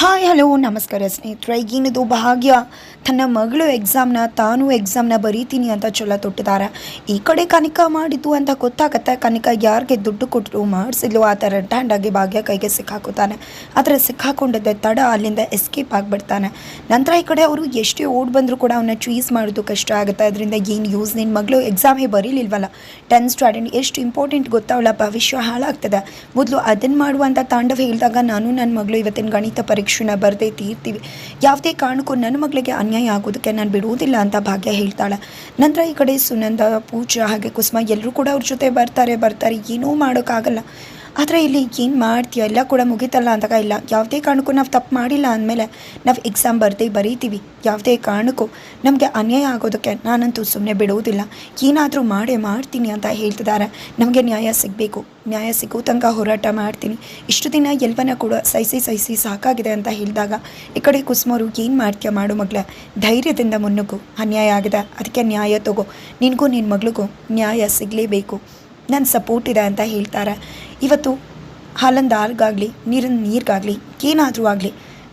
Hi, hello, ನಮಸ್ಕಾರ ಸ್ನೇಹಿತರೆ. ಏನಿದು? ಭಾಗ್ಯ. ತನ್ನ ಮಗಳು ಎಕ್ಸಾಮ್ನ ತಾನು ಎಕ್ಸಾಮ್ನ ಬರೀತೀನಿ ಅಂತ ಚೊಲ ತೊಟ್ಟಿದ್ದಾರೆ ಈ ಕಡೆ ಕನಿಕಾ ಮಾಡಿದ್ದು ಅಂತ ಗೊತ್ತಾಗತ್ತೆ. ಕನಿಕಾ ಯಾರಿಗೆ ದುಡ್ಡು ಕೊಟ್ಟರು ಮಾಡಿಸಿದ್ಲು, ಆ ಥರ ಟ್ಯಾಂಡಾಗಿ ಭಾಗ್ಯ ಕೈಗೆ ಸಿಕ್ಕಾಕೋತಾನೆ. ಆದರೆ ಸಿಕ್ಕಾಕೊಂಡಿದ್ದೆ ತಡ ಅಲ್ಲಿಂದ ಎಸ್ಕೇಪ್ ಆಗಿಬಿಡ್ತಾನೆ. ನಂತರ ಈ ಕಡೆ ಅವರು ಎಷ್ಟೇ ಓಡ್ ಬಂದರೂ ಕೂಡ ಅವನ್ನ ಚೂಸ್ ಮಾಡೋದು ಕಷ್ಟ ಆಗುತ್ತೆ. ಅದರಿಂದ ಏನು ಯೂಸ್ ನಿನ್ನ ಮಗಳು ಎಕ್ಸಾಮೇ ಬರೀಲಿಲ್ವಲ್ಲ? ಟೆನ್ ಸ್ಟ್ಯಾಂಡರ್ಡ್ ಎಷ್ಟು ಇಂಪಾರ್ಟೆಂಟ್ ಗೊತ್ತಾವಳ ಭವಿಷ್ಯ ಹಾಳಾಗ್ತದೆ. ಮೊದಲು ಅದನ್ನು ಮಾಡುವಂಥ ತಾಂಡವ ಹೇಳಿದಾಗ ನಾನು ನನ್ನ ಮಗಳು ಇವತ್ತಿನ ಗಣಿತ ಪರೀಕ್ಷೆನ ಬರದೇ ತೀರ್ತೀವಿ. ಯಾವುದೇ ಕಾರಣಕ್ಕೂ ನನ್ನ ಮಗಳಿಗೆ ಅನ್ಯಾಯ ಆಗೋದಕ್ಕೆ ನಾನು ಬಿಡುವುದಿಲ್ಲ ಅಂತ ಭಾಗ್ಯ ಹೇಳ್ತಾಳೆ. ನಂತರ ಈ ಕಡೆ ಸುನಂದ, ಪೂಜಾ ಹಾಗೆ ಕುಸುಮ ಎಲ್ಲರೂ ಕೂಡ ಅವ್ರ ಜೊತೆ ಬರ್ತಾರೆ ಬರ್ತಾರೆ. ಏನೂ ಮಾಡೋಕ್ಕಾಗಲ್ಲ. ಆದರೆ ಇಲ್ಲಿ ಏನು ಮಾಡ್ತೀಯ? ಎಲ್ಲ ಕೂಡ ಮುಗೀತಲ್ಲ ಅಂದಾಗ ಇಲ್ಲ. ಯಾವುದೇ ಕಾರಣಕ್ಕೂ ನಾವು ತಪ್ಪು ಮಾಡಿಲ್ಲ ಅಂದಮೇಲೆ ನಾವು ಎಕ್ಸಾಮ್ ಬರ್ದೇ ಬರೀತೀವಿ. ಯಾವುದೇ ಕಾರಣಕ್ಕೂ. ನಮಗೆ ಅನ್ಯಾಯ ಆಗೋದಕ್ಕೆ ನಾನಂತೂ ಸುಮ್ಮನೆ ಬಿಡುವುದಿಲ್ಲ. ಏನಾದರೂ ಮಾಡೇ, ಮಾಡ್ತೀನಿ ಅಂತ ಹೇಳ್ತಿದ್ದಾರೆ. ನಮಗೆ ನ್ಯಾಯ ಸಿಗಬೇಕು. ನ್ಯಾಯ ಸಿಗೋ ತನಕ ಹೋರಾಟ ಮಾಡ್ತೀನಿ. ಇಷ್ಟು ದಿನ ಎಲ್ವನ್ನ ಕೂಡ ಸಹಿಸಿ ಸಹಿಸಿ ಸಾಕಾಗಿದೆ ಅಂತ ಹೇಳಿದಾಗ ಈ ಕಡೆ ಕುಸುಮರು ಏನು ಮಾಡ್ತೀಯ ಮಾಡು ಮಗಳ? ಧೈರ್ಯದಿಂದ ಮುನ್ನುಗ್ಗು. ಅನ್ಯಾಯ ಆಗಿದೆ. ಅದಕ್ಕೆ ನ್ಯಾಯ ತಗೋ. ನಿನಗೂ ನಿನ್ನ ಮಗಳಿಗೂ ನ್ಯಾಯ ಸಿಗಲೇಬೇಕು. ನನ್ನ ಸಪೋರ್ಟ್ ಇದೆ ಅಂತ ಹೇಳ್ತಾರೆ. ಇವತ್ತು ಹಾಲಂದ ಹಾಲ್ಗಾಗಲಿ ನೀರಿನ ನೀರಿಗಾಗಲಿ, ಏನಾದರೂ ಆಗಲಿ,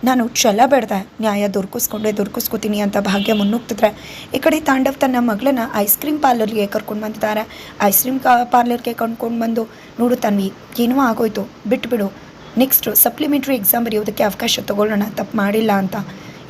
ನಾನು ಛಲ ಬೇಡ್ದೆ. ನ್ಯಾಯ ದೊರಕಿಸ್ಕೊಂಡೆ, ದೊರಕಿಸ್ಕೊತೀನಿ ಅಂತ ಭಾಗ್ಯ ಮುನ್ನುಗ್ತಿದ್ರೆ. ಈ ಕಡೆ ತಾಂಡವ್ ತನ್ನ ಮಗಳನ್ನ ಐಸ್ ಕ್ರೀಮ್ ಪಾರ್ಲರ್ಗೆ ಕರ್ಕೊಂಡು ಬಂದಿದ್ದಾರೆ. ಐಸ್ ಕ್ರೀಮ್ ಕಾ ಪಾರ್ಲರ್ಗೆ ಕರ್ಕೊಂಡು ಬಂದು ನೋಡು ತನ್ವಿ, ಏನೋ ಆಗೋಯ್ತು, ಬಿಟ್ಬಿಡು. ನೆಕ್ಸ್ಟು ಸಪ್ಲಿಮೆಂಟ್ರಿ ಎಕ್ಸಾಮ್ ಬರೆಯೋದಕ್ಕೆ ಅವಕಾಶ ತೊಗೊಳ್ಳೋಣ, ತಪ್ಪು ಮಾಡಿಲ್ಲ ಅಂತ.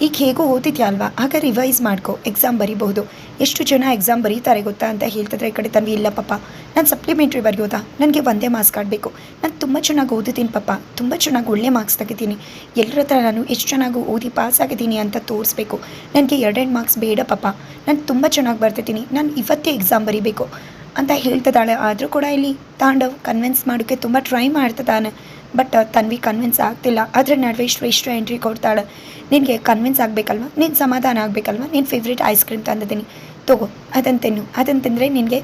ಈಗ ಹೇಗೋ ಓದಿದ್ಯಾ ಅಲ್ವಾ? ಆಗ ರಿವೈಸ್ ಮಾಡ್ಕೊ ಎಕ್ಸಾಮ್ ಬರೀಬಹುದು. ಎಷ್ಟು ಜನ ಎಕ್ಸಾಮ್ ಬರೀತಾರೆ ಗೊತ್ತಾ ಅಂತ ಹೇಳ್ತಿದ್ರೆ ಈ ಕಡೆ ತನ್ವಿ, ಇಲ್ಲ ಪಾಪ. ನಾನು ಸಪ್ಲಿಮೆಂಟ್ರಿ ಬರೆಯೋದಾ? ನನಗೆ ಒಂದೇ ಮಾರ್ಕ್ಸ್ ಕಾಡಬೇಕು. ನಾನು ತುಂಬ ಚೆನ್ನಾಗಿ ಓದಿದ್ದೀನಿ ಪಾಪ. ತುಂಬ ಚೆನ್ನಾಗಿ ಒಳ್ಳೆ ಮಾರ್ಕ್ಸ್ ತೆಗಿತೀನಿ. ಎಲ್ಲರ ಹತ್ರ ನಾನು ಎಷ್ಟು ಚೆನ್ನಾಗಿ ಓದಿ ಪಾಸ್ ಆಗಿದ್ದೀನಿ ಅಂತ ತೋರಿಸ್ಬೇಕು. ನನಗೆ ಎರಡೆರಡು ಮಾರ್ಕ್ಸ್ ಬೇಡ ಪಾಪ. ನಾನು ತುಂಬ ಚೆನ್ನಾಗಿ ಬರ್ತಿದ್ದೀನಿ. ನಾನು ಇವತ್ತೇ ಎಕ್ಸಾಮ್ ಬರೀಬೇಕು. ಅಂತ ಹೇಳ್ತಿದ್ದಾಳೆ. ಆದರೂ ಕೂಡ ಇಲ್ಲಿ ತಾಂಡವ್ ಕನ್ವಿನ್ಸ್ ಮಾಡೋಕ್ಕೆ ತುಂಬ ಟ್ರೈ ಮಾಡ್ತಿದ್ದಾನೆ. ಬಟ್ ತನ್ವಿ ಕನ್ವಿನ್ಸ್ ಆಗ್ತಿಲ್ಲ. ಅದ್ರ ನಡುವೆ ಶ್ರೇಷ್ಠ ಎಂಟ್ರಿ ಕೊಡ್ತಾಳೆ. ನಿನಗೆ ಕನ್ವಿನ್ಸ್ ಆಗಬೇಕಲ್ವ? ನೀನು ಸಮಾಧಾನ ಆಗಬೇಕಲ್ವ? ನೀನು ಫೇವ್ರೇಟ್ ಐಸ್ ಕ್ರೀಮ್ ತಂದಿದ್ದೀನಿ. ತಗೋ ಅದನ್ನು ತಿನ್ನು. ಅದನ್ನು ತಿಂದರೆ ನಿನಗೆ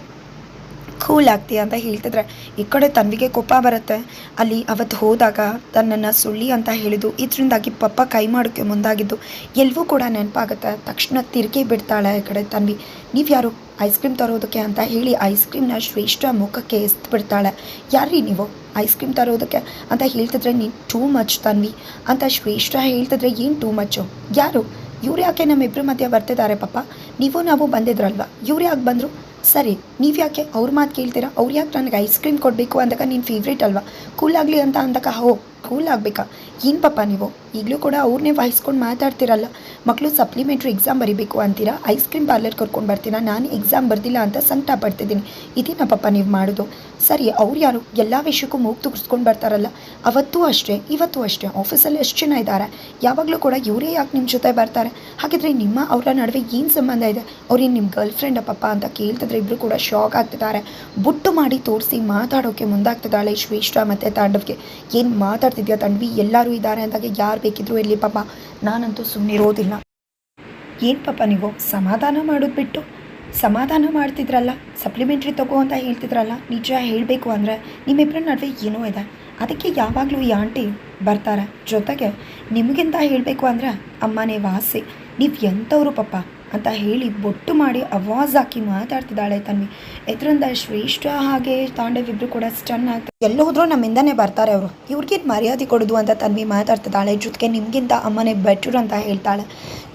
ಕೂಲ್ ಆಗ್ತೀಯ ಅಂತ ಹೇಳ್ತಿದ್ರೆ, ಈ ಕಡೆ ತನ್ವಿಗೆ ಕೋಪ ಬರುತ್ತೆ. ಅಲ್ಲಿ ಅವತ್ತು ಹೋದಾಗ ತನ್ನನ್ನು ಸುಳ್ಳಿ ಅಂತ ಹೇಳಿದ್ದು, ಇದರಿಂದಾಗಿ ಪಪ್ಪ ಕೈ ಮಾಡೋಕ್ಕೆ ಮುಂದಾಗಿದ್ದು ಎಲ್ಲವೂ ಕೂಡ ನೆನಪಾಗುತ್ತೆ. ತಕ್ಷಣ ತಿರುಗಿ ಬಿಡ್ತಾಳೆ ಈ ಕಡೆ ತನ್ವಿ. ನೀವು ಯಾರು? ಐಸ್ ಕ್ರೀಮ್ ತರೋದಕ್ಕೆ ಅಂತ ಹೇಳಿ ಐಸ್ ಕ್ರೀಮ್ನ ಶ್ರೇಷ್ಠ ಮುಖಕ್ಕೆ ಎಸ್ತು ಬಿಡ್ತಾಳೆ. ಯಾರ್ರೀ ನೀವು? ಐಸ್ ಕ್ರೀಮ್ ತರೋದಕ್ಕೆ ಅಂತ ಹೇಳ್ತಿದ್ರೆ, ನೀನು ಟೂ ಮಚ್ ತನ್ವಿ. ಅಂತ ಶ್ರೇಷ್ಠ ಹೇಳ್ತಿದ್ರೆ, ಏನು ಟೂ ಮಚ್ಚು ಯಾರು? ಇವ್ರು ಯಾಕೆ ನಮ್ಮಿಬ್ಬರ ಮಧ್ಯೆ ಬರ್ತಿದ್ದಾರೆ ಪಪ್ಪ? ನೀವು ನಾವು ಬಂದಿದ್ರಲ್ವಾ? ಇವ್ರು ಯಾಕೆ ಬಂದರು? ಸರಿ ನೀವು ಯಾಕೆ ಅವ್ರ ಮಾತು ಕೇಳ್ತೀರಾ? ಅವ್ರು ಯಾಕೆ ನನಗೆ ಐಸ್ ಕ್ರೀಮ್ ಕೊಡಬೇಕು ಅಂದಾಗ ನೀನು ಫೇವ್ರೇಟ್ ಅಲ್ವಾ? ಕೂಲ್ ಆಗಲಿ ಅಂತ ಅಂದಾಗ ಹೋ. ಕೂಲ್ ಆಗಬೇಕಾ? ಏನು ಪಾಪ ನೀವು? ಈಗಲೂ ಕೂಡ ಅವ್ರನ್ನೇ ವಹಿಸ್ಕೊಂಡು ಮಾತಾಡ್ತಿರಲ್ಲ. ಮಕ್ಕಳು ಸಪ್ಲಿಮೆಂಟ್ರಿ ಎಕ್ಸಾಮ್ ಬರೀಬೇಕು ಅಂತೀರಾ? ಐಸ್ ಕ್ರೀಮ್ ಪಾರ್ಲರ್ ಕರ್ಕೊಂಡು ಬರ್ತೀರಾ? ನಾನು ಎಕ್ಸಾಮ್ ಬರ್ದಿಲ್ಲ ಅಂತ ಸಂಕಟ ಪಡ್ತಿದ್ದೀನಿ. ಇದೇನಾ ಪಾಪ ನೀವು ಮಾಡೋದು? ಸರಿ, ಅವ್ರು ಯಾರು? ಎಲ್ಲ ವಿಷಯಕ್ಕೂ ಮೂಗು ತುಗಿಸ್ಕೊಂಡು ಬರ್ತಾರಲ್ಲ. ಅವತ್ತೂ ಅಷ್ಟೇ, ಇವತ್ತು ಅಷ್ಟೇ ಆಫೀಸಲ್ಲಿ ಎಷ್ಟು ಜನ ಇದ್ದಾರೆ ಯಾವಾಗಲೂ ಕೂಡ ಇವರೇ ಯಾಕೆ ನಿಮ್ಮ ಜೊತೆ ಬರ್ತಾರೆ? ಹಾಗಿದ್ರೆ ನಿಮ್ಮ ಅವರ ನಡುವೆ ಏನು ಸಂಬಂಧ ಇದೆ? ಅವ್ರೇನು ನಿಮ್ಮ ಗರ್ಲ್ ಫ್ರೆಂಡ್ ಪಪ್ಪ ಅಂತ ಕೇಳ್ತಿದ್ರೆ ಇಬ್ಬರು ಕೂಡ ಶಾಕ್ ಆಗ್ತಿದ್ದಾರೆ. ಬುಟ್ಟು ಮಾಡಿ ತೋರಿಸಿ ಮಾತಾಡೋಕ್ಕೆ ಮುಂದಾಗ್ತಿದ್ದಾಳೆ ಶ್ರೇಷ್ಠ ಮತ್ತು ತಾಂಡವ್ಗೆ. ಏನು ಮಾತಾಡ್ತಿದ್ಯಾ ತಣ್ವಿ ಎಲ್ಲರೂ ಇದ್ದಾರೆ ಅಂದಾಗ ಯಾರು ಬೇಕಿದ್ರು ಇರಲಿ ಪಾಪ. ನಾನಂತೂ ಸುಮ್ಮನಿರೋದಿಲ್ಲ ಏನು ಪಾಪ ನೀವು? ಸಮಾಧಾನ ಮಾಡೋದು ಬಿಟ್ಟು. ಸಮಾಧಾನ ಮಾಡ್ತಿದ್ರಲ್ಲ? ಸಪ್ಲಿಮೆಂಟ್ರಿ ತಗೋ ಅಂತ ಹೇಳ್ತಿದ್ರಲ್ಲ? ನಿಜ ಹೇಳಬೇಕು ಅಂದರೆ ನಿಮ್ಮಿಬ್ಬರ ನಡುವೆ ಏನೋ ಇದೆ. ಅದಕ್ಕೆ ಯಾವಾಗಲೂ ಈ ಆಂಟಿ ಬರ್ತಾರೆ. ಜೊತೆಗೆ ನಿಮಗಿಂತ ಹೇಳಬೇಕು ಅಂದರೆ ಅಮ್ಮನೇ ವಾಸಿ. ನೀವು ಎಂಥವ್ರು ಪಾಪ? ಅಂತ ಹೇಳಿ ಬೊಟ್ಟು ಮಾಡಿ ಅವಾಜ್ ಹಾಕಿ ಮಾತಾಡ್ತಿದ್ದಾಳೆ ತನ್ವಿ. ಎದ್ರಿಂದ ಶ್ರೇಷ್ಠ ಹಾಗೆ ತಾಂಡವ್ ಇಬ್ಬರು ಕೂಡ ಸ್ಟನ್ ಆಗ್ತಾರೆ ಎಲ್ಲ ಹೋದ್ರೂ ನಮ್ಮಿಂದನೇ ಬರ್ತಾರೆ ಅವರು. ಇವ್ರಿಗೆ ಮರ್ಯಾದೆ ಕೊಡೋದು ಅಂತ ತನ್ವಿ ಮಾತಾಡ್ತಿದ್ದಾಳೆ. ಜೊತೆಗೆ ನಿಮಗಿಂತ ಅಮ್ಮನೇ ಬೆಟ್ರು ಅಂತ ಹೇಳ್ತಾಳೆ.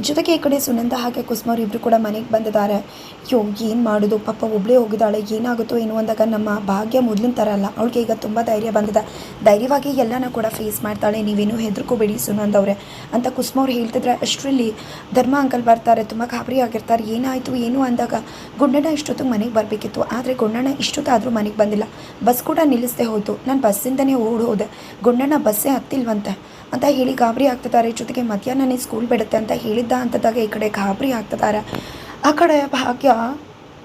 ಜೊತೆಗೆ ಈ ಕಡೆ ಸುನಂದ ಹಾಗೆ ಕುಸುಮವ್ರು ಇಬ್ಬರು ಕೂಡ ಮನೆಗೆ ಬಂದಿದ್ದಾರೆ. ಯೋ ಏನು ಮಾಡೋದು? ಪಾಪ ಒಬ್ಬಳೇ ಹೋಗಿದ್ದಾಳೆ. ಏನಾಗುತ್ತೋ ಏನು ಅಂದಾಗ ನಮ್ಮ ಭಾಗ್ಯ ಮೊದಲಿನ ಥರ ಅಲ್ಲ. ಅವಳಿಗೆ ಈಗ ತುಂಬ ಧೈರ್ಯ ಬಂದಿದೆ. ಧೈರ್ಯವಾಗಿ ಎಲ್ಲನೂ ಕೂಡ ಫೇಸ್ ಮಾಡ್ತಾಳೆ. ನೀವೇನು ಹೆದರ್ಕೋಬೇಡಿ ಸುನಂದವ್ರೆ ಅಂತ ಕುಸುಮವ್ರು ಹೇಳ್ತಿದ್ರೆ ಅಷ್ಟರಲ್ಲಿ ಧರ್ಮ ಅಂಕಲ್ ಬರ್ತಾರೆ. ತುಂಬ ಗಾಬರಿ ಆಗಿರ್ತಾರೆ. ಏನಾಯಿತು, ಏನು ಅಂದಾಗ ಗುಂಡಣ್ಣ ಇಷ್ಟೊತ್ತಿಗೆ ಮನೆಗೆ ಬರಬೇಕಿತ್ತು. ಆದರೆ ಗುಂಡಣ್ಣ ಇಷ್ಟೊತ್ತಾದರೂ ಮನೆಗೆ ಬಂದಿಲ್ಲ. ಬಸ್ ಕೂಡ ನಿಲ್ಲಿಸದೆ ಹೋಯಿತು. ನಾನು ಬಸ್ಸಿಂದನೇ ಓಡ್ ಹೋದೆ. ಗುಂಡಣ್ಣ ಬಸ್ಸೇ ಹತ್ತಿಲ್ವಂತೆ ಅಂತ ಹೇಳಿ ಗಾಬರಿ ಆಗ್ತಿದ್ದಾರೆ. ಜೊತೆಗೆ ಮಧ್ಯಾಹ್ನನೇ ಸ್ಕೂಲ್ ಬಿಡುತ್ತೆ ಅಂತ ಹೇಳಿದ್ದ ಅಂತದಾಗ ಈ ಕಡೆ ಗಾಬರಿ ಆಗ್ತಿದ್ದಾರೆ. ಆ ಕಡೆ ಭಾಗ್ಯ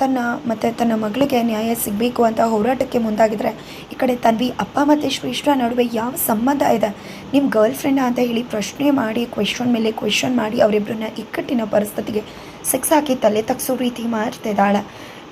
ತನ್ನ ಮತ್ತು ತನ್ನ ಮಗಳಿಗೆ ನ್ಯಾಯ ಸಿಗಬೇಕು ಅಂತ ಹೋರಾಟಕ್ಕೆ ಮುಂದಾಗಿದ್ರೆ ಈ ಕಡೆ ತನ್ವಿ, ಅಪ್ಪ ಮತ್ತು ಶ್ರೇಷ್ಠ ನಡುವೆ ಯಾವ ಸಂಬಂಧ ಇದೆ? ನಿಮ್ಮ ಗರ್ಲ್ ಫ್ರೆಂಡ್ ಅಂತ ಹೇಳಿ ಪ್ರಶ್ನೆ ಮಾಡಿ ಕ್ವೆಶನ್ ಮೇಲೆ ಕ್ವೆಶನ್ ಮಾಡಿ ಅವರಿಬ್ಬರನ್ನ ಇಕ್ಕಟ್ಟಿನ ಪರಿಸ್ಥಿತಿಗೆ ಸೆಕ್ಸ್ ಹಾಕಿ ತಲೆ ತಗ್ಸೋ ರೀತಿ ಮಾಡ್ತಿದ್ದಾಳೆ.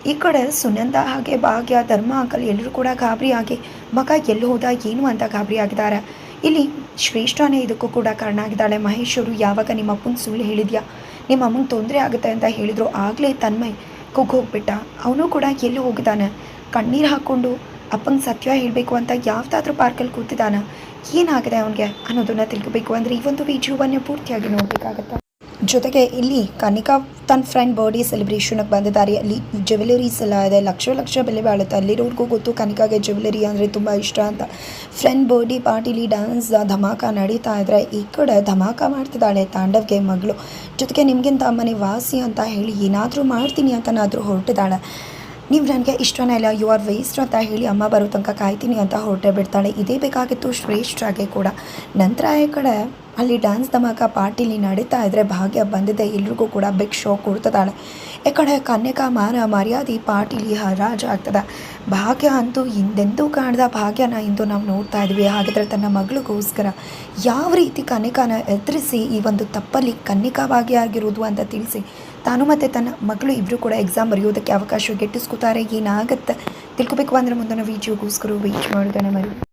ಈ ಕಡೆ ಸುನಂದ ಹಾಗೆ ಭಾಗ್ಯ, ಧರ್ಮ, ಅಂಕಲ್ ಎಲ್ಲರೂ ಕೂಡ ಗಾಬರಿ ಆಗಿ, ಮಗ ಎಲ್ಲಿ ಹೋದ, ಏನು ಅಂತ ಗಾಬರಿ ಆಗಿದ್ದಾರೆ. ಇಲ್ಲಿ ಶ್ರೇಷ್ಠನೇ ಇದಕ್ಕೂ ಕೂಡ ಕಾರಣ ಆಗಿದ್ದಾಳೆ. ಮಹೇಶ್ವರು ಯಾವಾಗ ನಿಮ್ಮ ಅಪ್ಪನ ಸುಳ್ಳು ಹೇಳಿದ್ಯಾ? ನಿಮ್ಮ ಅಮ್ಮನ ತೊಂದರೆ ಆಗುತ್ತೆ ಅಂತ ಹೇಳಿದ್ರು. ಆಗಲೇ ತನ್ಮಯ್ ಕುಗ್ಗೋಗ್ಬಿಟ್ಟ ಅವನು ಕೂಡ ಎಲ್ಲಿ ಹೋಗಿದ್ದಾನೆ? ಕಣ್ಣೀರು ಹಾಕ್ಕೊಂಡು ಅಪ್ಪಂಗೆ ಸತ್ಯ ಹೇಳಬೇಕು ಅಂತ ಯಾವ್ದಾದ್ರೂ ಪಾರ್ಕಲ್ಲಿ ಕೂತಿದ್ದಾನ? ಏನಾಗಿದೆ ಅವನಿಗೆ ಅನ್ನೋದನ್ನು ತಿಳ್ಕೊಬೇಕು. ಅಂದರೆ ಈ ಒಂದು ವಿಡಿಯೋವನ್ನು ಪೂರ್ತಿಯಾಗಿ ನೋಡಬೇಕಾಗತ್ತೆ. ಜೊತೆಗೆ ಇಲ್ಲಿ ಕನಿಕಾ ತನ್ನ ಫ್ರೆಂಡ್ ಬರ್ಡೇ ಸೆಲೆಬ್ರೇಷನ್ಗೆ ಬಂದಿದ್ದಾರೆ ಅಲ್ಲಿ ಜ್ಯುವೆಲರೀಸ್ ಎಲ್ಲ ಇದೆ ಲಕ್ಷ ಲಕ್ಷ ಬೆಲೆ ಬಾಳುತ್ತೆ. ಅಲ್ಲಿರೋರ್ಗೂ ಗೊತ್ತು ಕನಿಕಾಗೆ ಜ್ಯುವೆಲರಿ ಅಂದರೆ ತುಂಬ ಇಷ್ಟ ಅಂತ. ಫ್ರೆಂಡ್ ಬರ್ಡೇ ಪಾರ್ಟಿಲಿ ಡ್ಯಾನ್ಸ್ ಧಮಾಕ ನಡೀತಾ ಇದ್ರೆ ಈ ಕಡೆ ಧಮಾಕ ಮಾಡ್ತಿದ್ದಾಳೆ ತಾಂಡವ್ಗೆ ಮಗಳು. ಜೊತೆಗೆ ನಿಮಗಿಂತ ಮನೆ ವಾಸಿ ಅಂತ ಹೇಳಿ ಏನಾದರೂ ಮಾಡ್ತೀನಿ ಅಂತನಾದರೂ ಹೊರಟಿದ್ದಾಳೆ. ನೀವು ನನಗೆ ಇಷ್ಟನೇ ಇಲ್ಲ ಯು ಆರ್ ವೇಸ್ಟ್ ಅಂತ ಹೇಳಿ ಅಮ್ಮ ಬರೋ ತನಕ ಕಾಯ್ತೀನಿ ಅಂತ ಹೊರಟೇ ಬಿಡ್ತಾಳೆ. ಇದೇ ಬೇಕಾಗಿತ್ತು ಶ್ರೇಷ್ಠಾಗೆ ಕೂಡ. ನಂತರ ಈ ಕಡೆ ಅಲ್ಲಿ ಡ್ಯಾನ್ಸ್ ಧಮಾಕ ಪಾರ್ಟಿಲಿ ನಡೀತಾ ಇದ್ರೆ ಭಾಗ್ಯ ಬಂದಿದೆ. ಎಲ್ರಿಗೂ ಕೂಡ ಬಿಗ್ ಶೋ ಕೊಡ್ತದಾಳೆ ಈ ಕಡೆ ಕನ್ಯಕ ಮಾನ ಮರ್ಯಾದೆ ಪಾರ್ಟಿಲಿ ಹರಾಜು ಆಗ್ತದೆ. ಭಾಗ್ಯ ಅಂತೂ ಹಿಂದೆಂದೂ ಕಾಣದ ಭಾಗ್ಯನ ಇಂದು ನಾವು ನೋಡ್ತಾ ಇದ್ವಿ. ಹಾಗಿದ್ರೆ ತನ್ನ ಮಗಳಿಗೋಸ್ಕರ ಯಾವ ರೀತಿ ಕನ್ಯಕನ ಎದುರಿಸಿ ಈ ಒಂದು ತಪ್ಪಲ್ಲಿ ಕನಕ ಭಾಗ್ಯ ಆಗಿರುವುದು ಅಂತ ತಿಳಿಸಿ. ತಾನು ಮತ್ತು ತನ್ನ ಮಗಳು ಇಬ್ಬರು ಕೂಡ ಎಕ್ಸಾಮ್ ಬರೆಯೋದಕ್ಕೆ ಅವಕಾಶ ಗೆಟ್ಟಿಸ್ಕೋತಾರೆ. ಏನಾಗುತ್ತೆ? ತಿಳ್ಕೊಬೇಕು ಅಂದರೆ ಮುಂದಿನ ವೀಡಿಯೋಗೋಸ್ಕರ ವೇಟ್ ಮಾಡೋದನ್ನು ಮರಿ